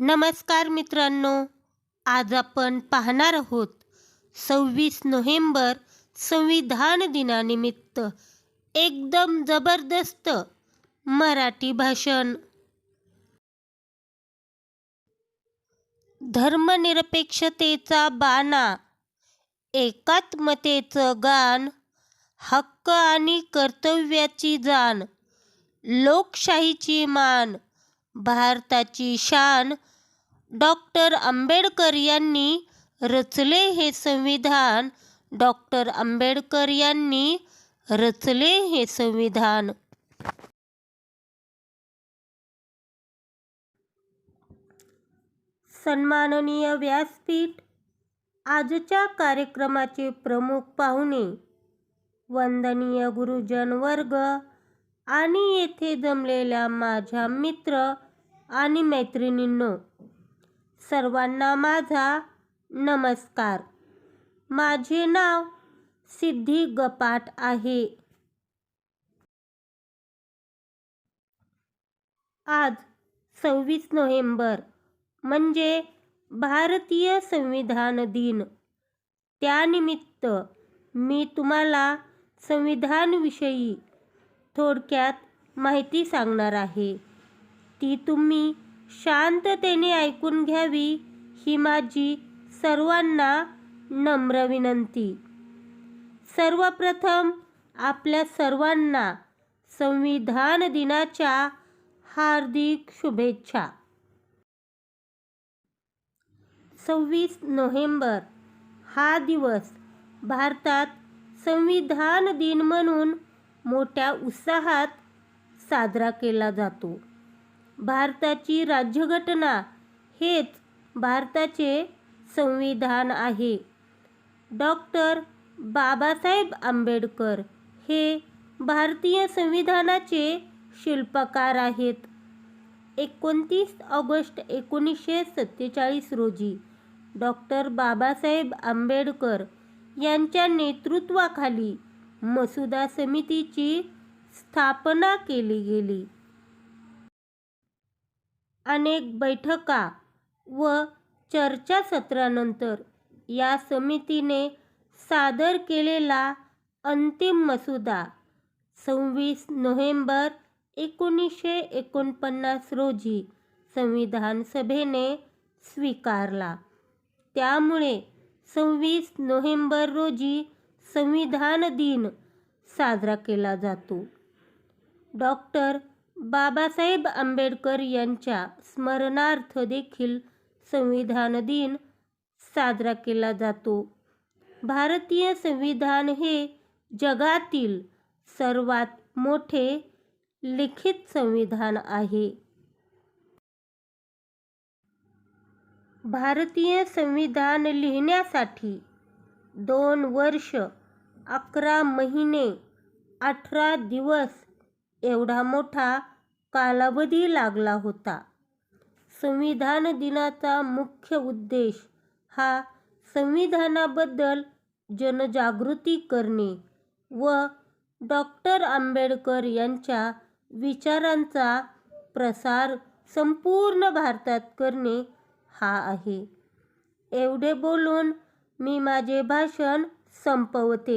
नमस्कार मित्रांनो आज आपण पाहणार आहोत सव्वीस नोव्हेंबर संविधान दिनानिमित्त एकदम जबरदस्त मराठी भाषण. धर्मनिरपेक्षतेचा बाणा एकात्मतेचं गान हक्क आणि कर्तव्याची जाण लोकशाहीची मान भारताची शान. डॉक्टर आंबेडकर यांनी रचले हे संविधान. डॉक्टर आंबेडकर यांनी रचले हे संविधान. सन्माननीय व्यासपीठ आजच्या कार्यक्रमाचे प्रमुख पाहुणे वंदनीय गुरुजन वर्ग आणि येथे जमलेल्या माझ्या मित्र आणि मैत्रिणींनो सर्वांना माझा नमस्कार. माझे नाव सिद्धी गपाट आहे. आज सव्वीस नोव्हेंबर म्हणजे भारतीय संविधान दिन. त्यानिमित्त मी तुम्हाला संविधानविषयी थोडक्यात माहिती सांगणार आहे. ती तुम्ही शांततेने ऐकून घ्यावी ही माझी सर्वांना नम्र विनंती. सर्वप्रथम आपल्या सर्वांना संविधान दिनाच्या हार्दिक शुभेच्छा. सव्वीस नोव्हेंबर हा दिवस भारतात संविधान दिन म्हणून मोठ्या उत्साहात साजरा केला जातो. भारताची राज्यघटना हेच भारताचे संविधान आहे. डॉक्टर बाबासाहेब आंबेडकर हे भारतीय संविधानाचे शिल्पकार आहेत. एकोणतीस ऑगस्ट एकोणीसशे सत्तेचाळीस रोजी डॉक्टर बाबासाहेब आंबेडकर यांच्या नेतृत्वाखाली मसुदा समितीची स्थापना केली गेली. अनेक बैठका व चर्चासत्रानंतर या समितीने सादर केलेला अंतिम मसुदा सव्वीस नोव्हेंबर एकोणीसशे एकोणपन्नास रोजी संविधान सभेने स्वीकारला. त्यामुळे सव्वीस नोव्हेंबर रोजी संविधान दिन साजरा केला जातो. डॉक्टर बाबासाहेब आंबेडकर यांच्या स्मरणार्थ देखील संविधान दिन साजरा केला जातो. भारतीय संविधान हे जगातील सर्वात मोठे लिखित संविधान आहे. भारतीय संविधान लिहिण्यासाठी दोन वर्ष अकरा महिने अठरा दिवस एवढा मोठा कालावधी लागला होता. संविधान दिनाचा मुख्य उद्देश हा संविधानाबद्दल जनजागृती करणे व डॉक्टर आंबेडकर यांच्या विचारांचा प्रसार संपूर्ण भारतात करणे हा आहे. एवढे बोलून मी माझे भाषण संपवते.